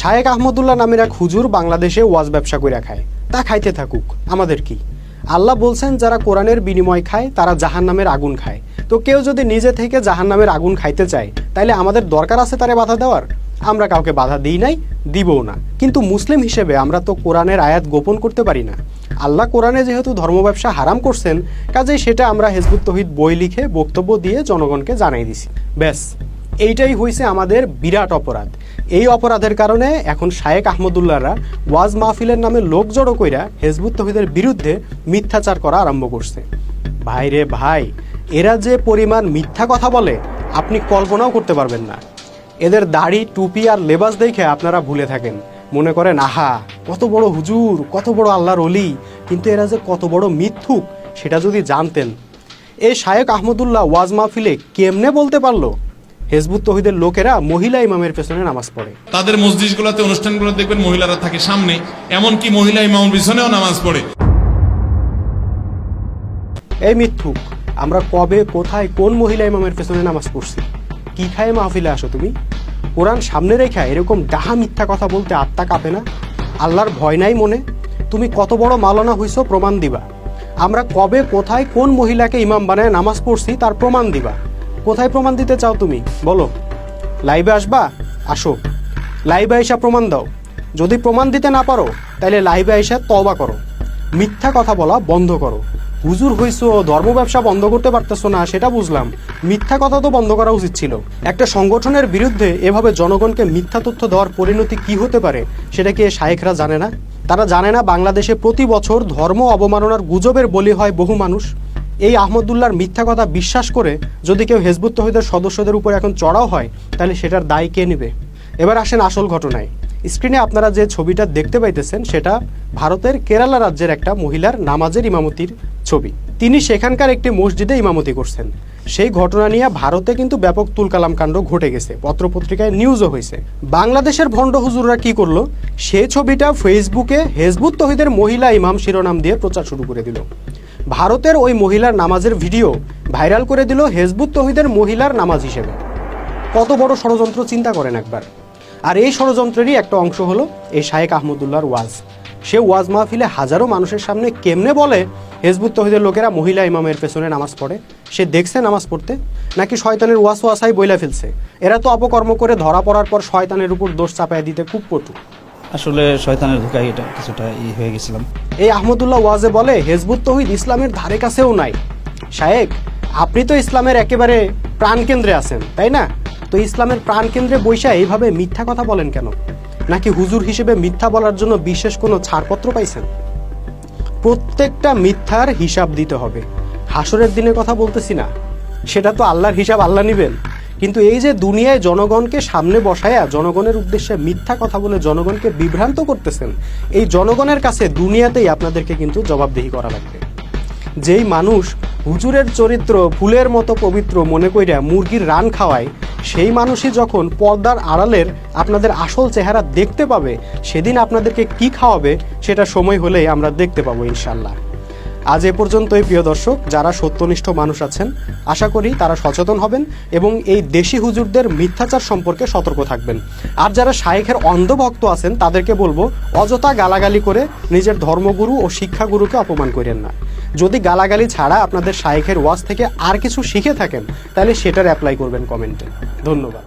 শায়েক আহমদুল্লাহ নামের এক হুজুর বাংলাদেশে ওয়াজ ব্যবসা করে খায়। তা খাইতে থাকুক। আমাদের কি? আল্লাহ বলছেন, যারা কোরআনের বিনিময় খায়, তারা জাহান নামের আগুন খায়। তো কেউ যদি নিজে থেকে জাহান নামের আগুন খাইতে চায় তাহলে আমাদের দরকার আছে তারে বাধা দেওয়ার? আমরা কাউকে বাধা দিই নাই, দিবও না। কিন্তু মুসলিম হিসেবে আমরা তো কোরআনের আয়াত গোপন করতে পারি না। আল্লাহ কোরআনে যেহেতু ধর্ম ব্যবসা হারাম করছেন, কাজেই সেটা আমরা হেজবুত তহিদ বই লিখে বক্তব্য দিয়ে জনগণকে জানাই দিছি। ব্যাস। এইটাই হয়েছে আমাদের বিরাট অপরাধ। এই অপরাধের কারণে এখন শায়েক আহমদুল্লাহরা ওয়াজ মাহফিলের নামে লোক জড়ো কইরা হেজবুত তহিদের বিরুদ্ধে মিথ্যাচার করা আরম্ভ করছে। ভাই রে ভাই, এরা যে পরিমাণ মিথ্যা কথা বলে, আপনি কল্পনাও করতে পারবেন না। এদের দাড়ি, টুপি আর লেবাস দেখে আপনারা ভুলে থাকেন। মনে করেন, আহা, কত বড় হুজুর, কত বড় আল্লাহর অলি কিন্তু এরা যে কত বড় মিথ্যুক, সেটা যদি জানতেন, এই শায়েক আহমদুল্লাহ ওয়াজ মাহফিলে কেমনে বলতে পারল? হেজবুত তহিদের লোকেরা মহিলা ইমামের পেছনে নামাজ পড়ে। তাদের মসজিদগুলোতে অনুষ্ঠানগুলো দেখবেন মহিলারা থাকে সামনে এমনকি মহিলা ইমাম পিছনেও নামাজ পড়ে। এই মিথ্যুক আমরা কবে কোথায় কোন মহিলা ইমামের পেছনে নামাজ পড়ছি? কি খায় মাহফিলে আসো তুমি? কোরআন সামনে রেখা এরকম ডাহা মিথ্যা কথা বলতে আত্মা কাঁপে না? আল্লাহর ভয় নাই মনে? তুমি কত বড় মালানা হইছো প্রমাণ দিবা। আমরা কবে কোথায় কোন মহিলাকে ইমাম বানায় নামাজ পড়ছি তার প্রমাণ দিবা। কোথায় প্রমাণ দিতে চাও তুমি? বলো। লাইভে আসবা? আসো। লাইভে আইসা প্রমাণ দাও। যদি প্রমাণ দিতে না পারো তাহলে লাইভে আইসা তবা করো। মিথ্যা কথা বলা বন্ধ করো। হুজুর হইছো, ধর্ম ব্যবসা বন্ধ করতে পারতেছো না, সেটা বুঝলাম। মিথ্যা কথা তো বন্ধ করা উচিত ছিল। একটা সংগঠনের বিরুদ্ধে এভাবে জনগণকে মিথ্যা তথ্য দেওয়ার পরিণতি কি হতে পারে, সেটা কি শায়েখরা জানে না? তারা জানে না বাংলাদেশে প্রতি বছর ধর্ম অবমাননার গুজবের বলি হয় বহু মানুষ। এই আহমদুল্লাহর মিথ্যা কথা বিশ্বাস করে যদি কেউ হেজবুত তহিদের সদস্যদের উপর এখন চড়াও হয়, তাহলে সেটার দায় কে নেবে? এবার আসেন আসল ঘটনায়। স্ক্রিনে আপনারা যে ছবিটা দেখতে পাইতেছেন, সেটা ভারতের কেরালা রাজ্যের একটা মহিলার নামাজের ইমামতির ছবি। তিনি সেখানকার একটি মসজিদে ইমামতি করছেন। সেই ঘটনা নিয়ে ভারতে কিন্তু ব্যাপক তুলকালাম কাণ্ড ঘটে গেছে। পত্রপত্রিকায় নিউজও হয়েছে। বাংলাদেশের ভণ্ড হুজুররা কি করল? সেই ছবিটা ফেসবুকে হেজবুত তহিদের মহিলা ইমাম শিরোনাম দিয়ে প্রচার শুরু করে দিল। ভারতের ওই মহিলার নামাজের ভিডিও ভাইরাল করে দিল হেজবুত তহিদের মহিলার নামাজ হিসেবে। কত বড় ষড়যন্ত্র চিন্তা করেন একবার। আর এই ষড়যন্ত্রেরই একটা অংশ হলো এই শায়েক আহমদুল্লাহর ওয়াজ। সে ওয়াজ মাহফিলে হাজারো মানুষের সামনে কেমনে বলে হেজবুত তহিদের লোকেরা মহিলা ইমামের পেছনে নামাজ পড়ে? সে দেখছে নামাজ পড়তে? নাকি শয়তানের ওয়াস ওয়াসাই বইলা ফেলছে? এরা তো অপকর্ম করে ধরা পড়ার পর শয়তানের উপর দোষ চাপায় দিতে খুব পটু আসলে শয়তানের ধোকায় এটা, কিছুটা ই হয়ে গেছিলাম। এই আহমদুল্লাহ ওয়াজে বলে, হেজবুত তহিদ ইসলামের ধারে কাছেও নাই। শায়েক, আপনি তো ইসলামের একেবারে প্রাণকেন্দ্রে আছেন, তাই না? তো ইসলামের প্রাণকেন্দ্রে বৈশা এইভাবে মিথ্যা কথা বলেন কেন? নাকি হুজুর হিসেবে মিথ্যা বলার জন্য বিশেষ কোনো ছাড়পত্র পাইছেন? প্রত্যেকটা মিথ্যার হিসাব দিতে হবে। হাসরের দিনের কথা বলতেছি না। সেটা তো আল্লাহর হিসাব আল্লাহ নিবেন। কিন্তু এই যে দুনিয়ায় জনগণকে সামনে বসায়া, জনগণের উদ্দেশ্যে মিথ্যা কথা বলে জনগণকে বিভ্রান্ত করতেছেন, এই জনগণের কাছে দুনিয়াতেই আপনাদেরকে কিন্তু জবাবদিহি করা লাগবে। যেই মানুষ হুজুরের চরিত্র, ফুলের মতো পবিত্র মনে কইরা মুরগির রান খাওয়ায়, সেই মানুষই যখন পর্দার আড়ালের আপনাদের আসল চেহারা দেখতে পাবে, সেদিন আপনাদেরকে কি খাওয়াবে, সেটা সময় হলেই আমরা দেখতে পাবো ইনশাল্লাহ আজ এ পর্যন্তই, প্রিয় দর্শক, যারা সত্যনিষ্ঠ মানুষ আছেন, আশা করি তারা সচেতন হবেন এবং এই দেশি হুজুরদের মিথ্যাচার সম্পর্কে সতর্ক থাকবেন। আর যারা শায়েখের অন্ধভক্ত আছেন, তাদেরকে বলব, অযথা গালাগালি করে নিজের ধর্মগুরু ও শিক্ষাগুরুকে অপমান করেন না। যদি গালাগালি ছাড়া আপনাদের শায়েখের ওয়াজ থেকে আর কিছু শিখে থাকেন, তাহলে সেটার অ্যাপ্লাই করবেন কমেন্টে। ধন্যবাদ।